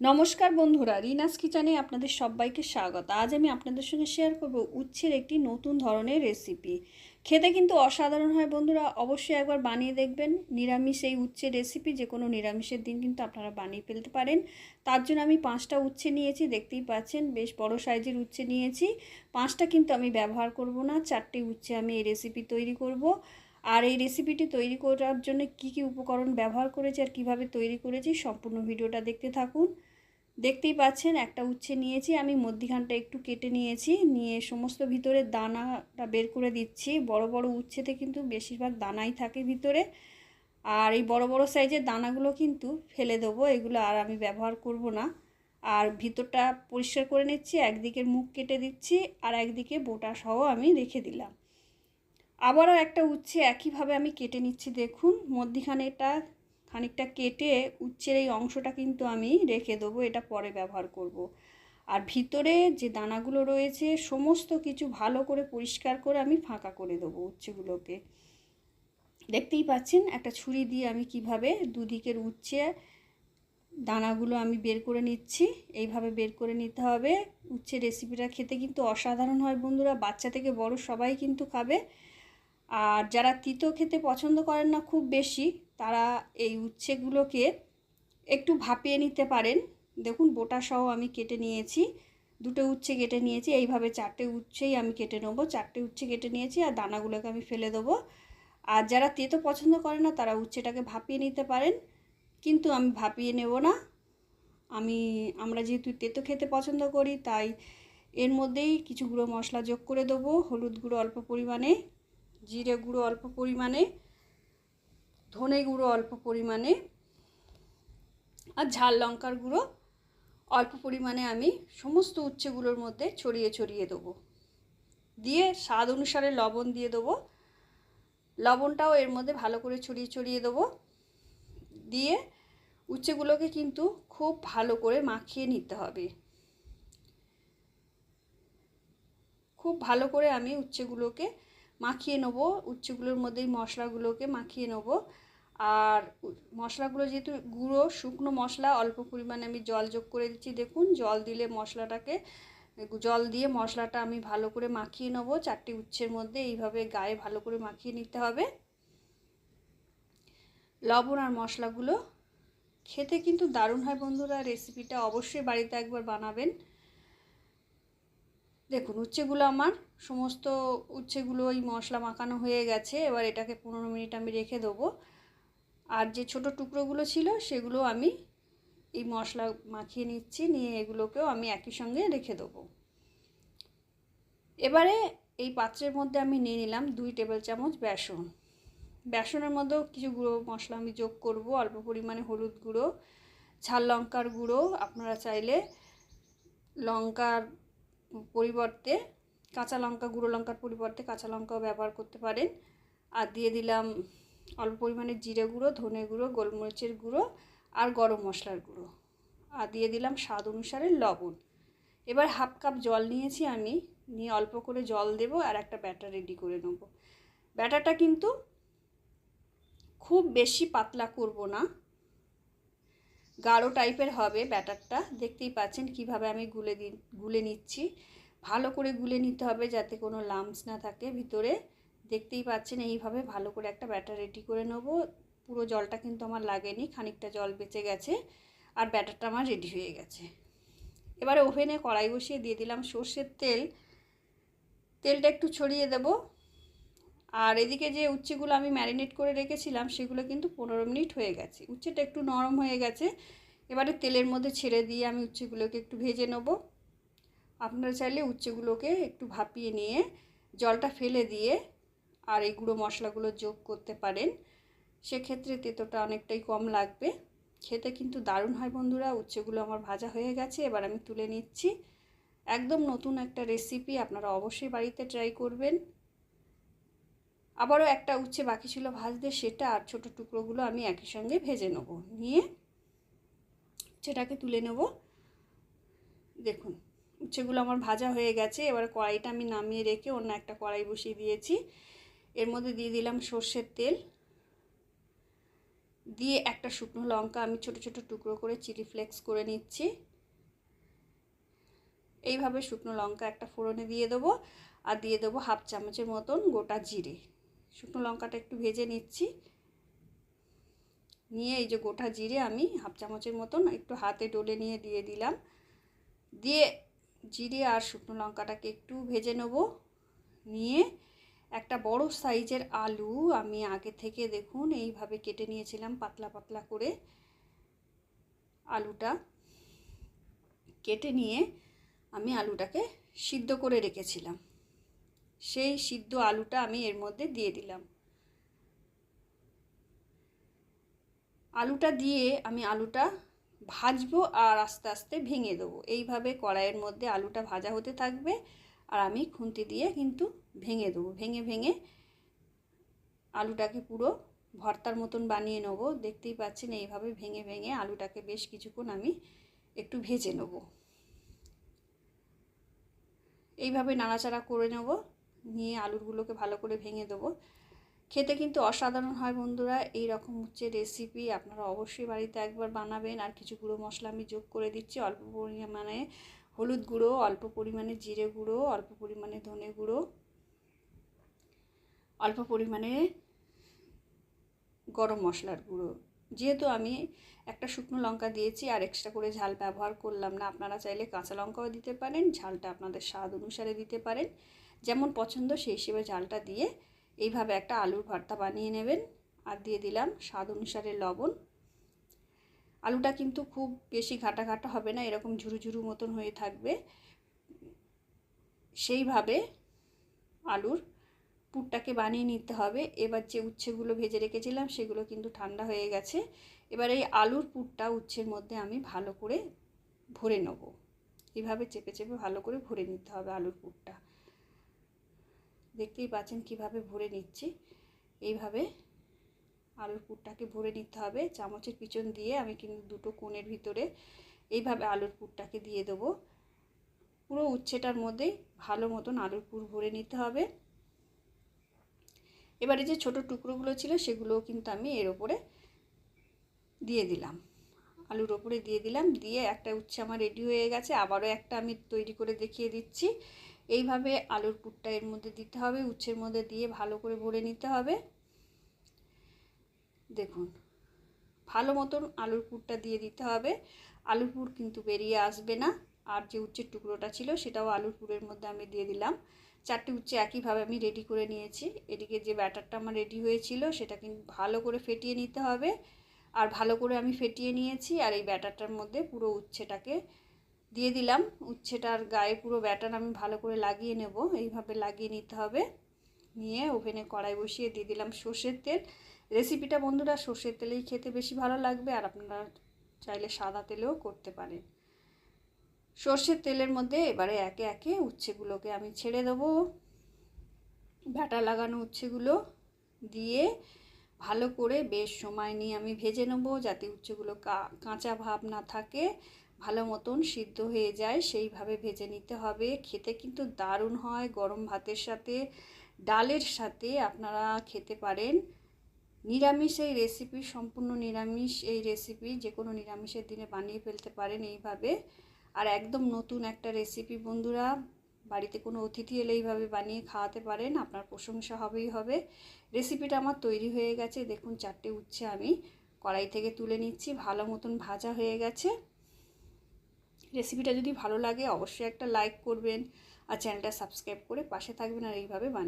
নমস্কার বন্ধুরা, রিনাস কিচেনে আপনাদের সবাইকে স্বাগত। আজ আমি আপনাদের সঙ্গে শেয়ার করব উচ্ছের একটি নতুন ধরনের রেসিপি খেতে কিন্তু অসাধারণ হয় বন্ধুরা, অবশ্যই একবার বানিয়ে দেখবেন। নিরামিষ এই উচ্ছের রেসিপি যে কোনো নিরামিষের দিন কিন্তু আপনারা বানিয়ে ফেলতে পারেন। তার জন্য আমি পাঁচটা উচ্ছে নিয়েছি, দেখতেই পাচ্ছেন, বেশ বড় সাইজের উচ্ছে নিয়েছি। পাঁচটা কিন্তু আমি ব্যবহার করব না, চারটে উচ্ছে আমি এই রেসিপি তৈরি করব। আর এই রেসিপিটি তৈরি করার জন্য কি কি উপকরণ ব্যবহার করেছি আর কীভাবে তৈরি করেছি, সম্পূর্ণ ভিডিওটা দেখতে থাকুন। দেখতেই পাচ্ছেন, একটা উচ্ছে নিয়েছি, আমি মধ্যিখানটা একটু কেটে নিয়েছি, নিয়ে সমস্ত ভিতরে দানাটা বের করে দিচ্ছি। বড় বড় উচ্ছেতে কিন্তু বেশিরভাগ দানাই থাকে ভিতরে। আর এই বড় বড় সাইজের দানাগুলো কিন্তু ফেলে দেবো, এগুলো আর আমি ব্যবহার করব না। আর ভিতরটা পরিষ্কার করে নিচ্ছি, একদিকের মুখ কেটে দিচ্ছি, আর একদিকে বোটা সহ আমি রেখে দিলাম। আবারও একটা উচ্ছে একইভাবে আমি কেটে নিচ্ছি, দেখুন, মধ্যিখানেটা খানিকটা কেটে উচ্ছের এই অংশটা কিন্তু আমি রেখে দেবো, এটা পরে ব্যবহার করব। আর ভিতরে যে দানাগুলো রয়েছে, সমস্ত কিছু ভালো করে পরিষ্কার করে আমি ফাঁকা করে দেবো উচ্ছেগুলোকে। দেখতেই পাচ্ছেন, একটা ছুরি দিয়ে আমি কীভাবে দুদিকের উচ্ছে দানাগুলো আমি বের করে নিচ্ছি, এইভাবে বের করে নিতে হবে। উচ্ছে রেসিপিটা খেতে কিন্তু অসাধারণ হয় বন্ধুরা, বাচ্চা থেকে বড় সবাই কিন্তু খাবে। আর যারা তিতো খেতে পছন্দ করেন না খুব বেশি, তারা এই উচ্ছেগুলোকে একটু ভাপিয়ে নিতে পারেন। দেখুন বোটা সহ আমি কেটে নিয়েছি। দুটো উচ্ছে কেটে নিয়েছি। এইভাবে চারটে উচ্ছেই আমি কেটে নেব। চারটে উচ্ছে কেটে নিয়েছি আর দানাগুলোকে আমি ফেলে দেবো। আর যারা তেতো পছন্দ করে না, তারা উচ্ছেটাকে ভাপিয়ে নিতে পারেন। কিন্তু আমি ভাপিয়ে নেব না। আমি, আমরা যেহেতু তেতো খেতে পছন্দ করি, তাই এর মধ্যেই কিছু গুঁড়ো মশলা যোগ করে দেবো। হলুদ গুঁড়ো অল্প পরিমাণে। জিরে গুঁড়ো অল্প পরিমাণে, ধনে গুঁড়ো অল্প পরিমাণে আর ঝাল লঙ্কার গুঁড়ো অল্প পরিমাণে আমি সমস্ত উচ্ছেগুলোর মধ্যে ছড়িয়ে ছড়িয়ে দেবো। দিয়ে স্বাদ অনুসারে লবণ দিয়ে দেবো। লবণটাও এর মধ্যে ভালো করে ছড়িয়ে ছড়িয়ে দেবো। দিয়ে উচ্ছেগুলোকে কিন্তু খুব ভালো করে মাখিয়ে নিতে হবে। খুব ভালো করে আমি উচ্ছেগুলোকে মাখিয়ে নেব উচ্ছেগুলোর মধ্যেই মশলাগুলোকে মাখিয়ে নেব। আর মশলাগুলো যেহেতু গুঁড়ো, শুকনো মশলা, অল্প পরিমাণে আমি জল যোগ করে দিচ্ছি। দেখুন, জল দিলে মশলাটাকে, জল দিয়ে মশলাটা আমি ভালো করে মাখিয়ে নেব। চারটি উচ্ছের মধ্যে এইভাবে গায়ে ভালো করে মাখিয়ে নিতে হবে। লবণ আর মশলাগুলো খেতে কিন্তু দারুণ হয় বন্ধুরা। রেসিপিটা অবশ্যই বাড়িতে একবার বানাবেন। দেখুন, উচ্ছেগুলো আমার। সমস্ত উচ্ছেগুলো ওই মশলা মাখানো হয়ে গেছে। এবার এটাকে পনেরো মিনিট আমি রেখে দেবো। আর যে ছোট টুকরোগুলো ছিল, সেগুলো আমি এই মশলা মাখিয়ে নিচ্ছি। নিয়ে এগুলোকেও আমি একই সঙ্গে রেখে দেবো। এবারে এই পাত্রের মধ্যে আমি নিয়ে নিলাম দুই টেবিল চামচ বেসন। বেসনের মধ্যেও কিছু গুঁড়ো মশলা আমি যোগ করব। অল্প পরিমাণে হলুদ গুঁড়ো, ঝাল লঙ্কার গুঁড়ো। আপনারা চাইলে লঙ্কার পরিবর্তে কাঁচা লঙ্কা, গুঁড়ো লঙ্কার পরিবর্তে কাঁচা লঙ্কাও ব্যবহার করতে পারেন। আর দিয়ে দিলাম অল্প পরিমাণে জিরে গুঁড়ো, ধনে গুঁড়ো, গোলমরিচের গুঁড়ো আর গরম মশলার গুঁড়ো। আর দিয়ে দিলাম স্বাদ অনুসারে লবণ। এবার হাফ কাপ জল নিয়েছি আমি, নিয়ে অল্প করে জল দেব আর একটা ব্যাটার রেডি করে নেব। ব্যাটারটা কিন্তু খুব বেশি পাতলা করব না গাঢ় টাইপের হবে ব্যাটারটা। দেখতেই পাচ্ছেন কীভাবে আমি গুলে দি, গুলে নিচ্ছি। ভালো করে গুলে নিতে হবে যাতে কোনো লামস না থাকে ভিতরে। দেখতেই পাচ্ছেন এইভাবে ভালো করে একটা ব্যাটার রেডি করে নেব। পুরো জলটা কিন্তু আমার লাগেনি, খানিকটা জল বেঁচে গেছে আর ব্যাটারটা আমার রেডি হয়ে গেছে। এবারে ওভেনে কড়াই বসিয়ে দিয়ে দিলাম সর্ষের তেল। তেলটা একটু ছড়িয়ে দেব। আর এদিকে যে উচ্ছেগুলো আমি ম্যারিনেট করে রেখেছিলাম, সেগুলো কিন্তু পনেরো মিনিট হয়ে গেছে। উচ্ছেটা একটু নরম হয়ে গেছে। এবারে তেলের মধ্যে ছেড়ে দিয়ে আমি উচ্ছেগুলোকে একটু ভেজে নেব। আপনারা চাইলে উচ্ছেগুলোকে একটু ভাপিয়ে নিয়ে জলটা ফেলে দিয়ে আর এই গুঁড়ো মশলাগুলো যোগ করতে পারেন। সেক্ষেত্রে তেতোটা অনেকটাই কম লাগবে। খেতে কিন্তু দারুণ হয় বন্ধুরা, উচ্ছেগুলো আমার ভাজা হয়ে গেছে, এবার আমি তুলে নিচ্ছি। একদম নতুন একটা রেসিপি আপনারা অবশ্যই বাড়িতে ট্রাই করবেন। আবারও একটা উচ্ছে বাকি ছিল ভাজতে, সেটা আর ছোটো টুকরোগুলো আমি একই সঙ্গে ভেজে নেব। নিয়ে সেটাকে তুলে নেব। দেখুন, উচ্ছেগুলো আমার ভাজা হয়ে গেছে। এবার কড়াইটা আমি নামিয়ে রেখে অন্য একটা কড়াই বসিয়ে দিয়েছি। এর মধ্যে দিয়ে দিলাম সর্ষের তেল। দিয়ে একটা শুকনো লঙ্কা আমি ছোট ছোট টুকরো করে চিলি ফ্লেক্স করে নিচ্ছি। এইভাবে শুকনো লঙ্কা একটা ফোড়নে দিয়ে দেবো আর দিয়ে দেবো হাফ চামচের মতন গোটা জিরে। শুকনো লঙ্কাটা একটু ভেজে নিচ্ছি। নিয়ে এই যে গোটা জিরে আমি হাফ চামচের মতন একটু হাতে ডলে নিয়ে দিয়ে দিলাম। দিয়ে জিরে আর শুকনো লঙ্কাটাকে একটু ভেজে নেব। নিয়ে একটা বড় সাইজের আলু আমি আগে থেকে দেখুন এইভাবে কেটে নিয়েছিলাম পাতলা পাতলা করে আলুটা। কেটে নিয়ে আমি আলুটাকে সিদ্ধ করে রেখেছিলাম। সেই সিদ্ধ আলুটা আমি এর মধ্যে দিয়ে দিলাম। আলুটা দিয়ে আমি আলুটা ভাজবো আর আস্তে আস্তে ভেঙে দেবো। এইভাবে কড়াইয়ের মধ্যে আলুটা ভাজা হতে থাকবে আর আমি খুন্তি দিয়ে কিন্তু ভেঙে দেবো। ভেঙে ভেঙে আলুটাকে পুরো ভর্তার মতন বানিয়ে নেব। দেখতেই পাচ্ছেন এইভাবে ভেঙে ভেঙে আলুটাকে বেশ কিছুক্ষণ আমি একটু ভেজে নেব। এইভাবে নাড়াচাড়া করে নেব। নিয়ে আলুরগুলোকে ভালো করে ভেঙে দেবো। খেতে কিন্তু অসাধারণ হয় বন্ধুরা এই রকম হচ্ছে রেসিপি আপনারা অবশ্যই বাড়িতে একবার বানাবেন। আর কিছু গুঁড়ো মশলা আমি যোগ করে দিচ্ছি, অল্প পরিমাণে হলুদ গুঁড়ো, অল্প পরিমাণে জিরে গুঁড়ো, অল্প পরিমাণে ধনে গুঁড়ো, অল্প পরিমাণে গরম মশলার গুঁড়ো। যেহেতু আমি একটা শুকনো লঙ্কা দিয়েছি, আর এক্সট্রা করে ঝাল ব্যবহার করলাম না, আপনারা চাইলে কাঁচা লঙ্কাও দিতে পারেন, ঝালটা আপনাদের স্বাদ অনুসারে দিতে পারেন। যেমন পছন্দ সেই হিসেবে ঝালটা দিয়ে এইভাবে একটা আলুর ভর্তা বানিয়ে নেবেন। আর দিয়ে দিলাম স্বাদ অনুসারে লবণ। আলুটা কিন্তু খুব বেশি ঘাটা ঘাটা হবে না, এরকম ঝুরু ঝুরু মতন হয়ে থাকবে। সেইভাবে আলুর পুরটাকে বানিয়ে নিতে হবে। এবার যে উচ্ছেগুলো ভেজে রেখেছিলাম সেগুলো কিন্তু ঠান্ডা হয়ে গেছে। এবার এই আলুর পুরটা উচ্ছের মধ্যে আমি ভালো করে ভরে নেব। এভাবে চেপে চেপে ভালো করে ভরে নিতে হবে আলুর পুরটা। দেখতেই পাচ্ছেন কীভাবে ভরে নিচ্ছি। এইভাবে আলুর পুরটাকে ভরে নিতে হবে। চামচের পিছন দিয়ে আমি কিন্তু দুটো কোণের ভিতরে এইভাবে আলুর পুরটাকে দিয়ে দেবো। পুরো উচ্ছেটার মধ্যেই ভালো মতন আলুর পুর ভরে নিতে হবে। এবারে যে ছোট টুকরোগুলো ছিল সেগুলোও কিন্তু আমি এর ওপরে দিয়ে দিলাম। আলুর ওপরে দিয়ে দিলাম। দিয়ে একটা উচ্ছে আমার রেডি হয়ে গেছে। আবারও একটা আমি তৈরি করে দেখিয়ে দিচ্ছি। এইভাবে আলুর পুরটা এর মধ্যে দিতে হবে, উচ্ছের মধ্যে দিয়ে ভালো করে ভরে নিতে হবে। দেখুন, ভালো মতন আলুর পুরটা দিয়ে দিতে হবে। আলুর পুর কিন্তু বেরিয়ে আসবে না। আর যে উচ্ছের টুকরোটা ছিল, সেটাও আলুর পুরের মধ্যে আমি দিয়ে দিলাম। চারটে উচ্ছে একইভাবে আমি রেডি করে নিয়েছি। এদিকে যে ব্যাটারটা আমার রেডি হয়েছিল, সেটা কিন্তু ভালো করে ফেটিয়ে নিতে হবে। আর ভালো করে আমি ফেটিয়ে নিয়েছি, আর এই ব্যাটারটার মধ্যে পুরো উচ্ছেটাকে দিয়ে দিলাম। উচ্ছেটার গায়ে পুরো ব্যাটার আমি ভালো করে লাগিয়ে নেব। এইভাবে লাগিয়ে নিতে হবে। নিয়ে ওভেনে কড়াই বসিয়ে দিয়ে দিলাম সর্ষের তেল। রেসিপিটা বন্ধুরা সর্ষের তেলেই খেতে বেশি ভালো লাগবে আর আপনারা চাইলে সাদা তেলেও করতে পারেন। সর্ষের তেলের মধ্যে এবারে একে একে উচ্ছেগুলোকে আমি ছেড়ে দেবো। ব্যাটা লাগানো উচ্ছেগুলো দিয়ে ভালো করে বেশ সময় নিয়ে আমি ভেজে নেব যাতে উচ্ছেগুলো কাঁচা ভাব না থাকে। ভালো মতন সিদ্ধ হয়ে যায়, সেইভাবে ভেজে নিতে হবে। খেতে কিন্তু দারুণ হয়, গরম ভাতের সাথে, ডালের সাথে আপনারা খেতে পারেন। নিরামিষ এই রেসিপি সম্পূর্ণ নিরামিষ এই রেসিপি যে কোনো নিরামিষের দিনে বানিয়ে ফেলতে পারেন এইভাবে। আর একদম নতুন একটা রেসিপি বন্ধুরা, বাড়িতে কোনো অতিথি এলে এইভাবে বানিয়ে খাওয়াতে পারেন, আপনার প্রশংসা হবেই হবে। রেসিপিটা আমার তৈরি হয়ে গেছে, দেখুন চারটে উচ্ছে আমি কড়াই থেকে তুলে নিচ্ছি, ভালো মতন ভাজা হয়ে গেছে। রেসিপিটা যদি ভালো লাগে, অবশ্যই একটা লাইক করবেন আর চ্যানেলটা সাবস্ক্রাইব করে পাশে থাকবেন আর এইভাবে বানিয়ে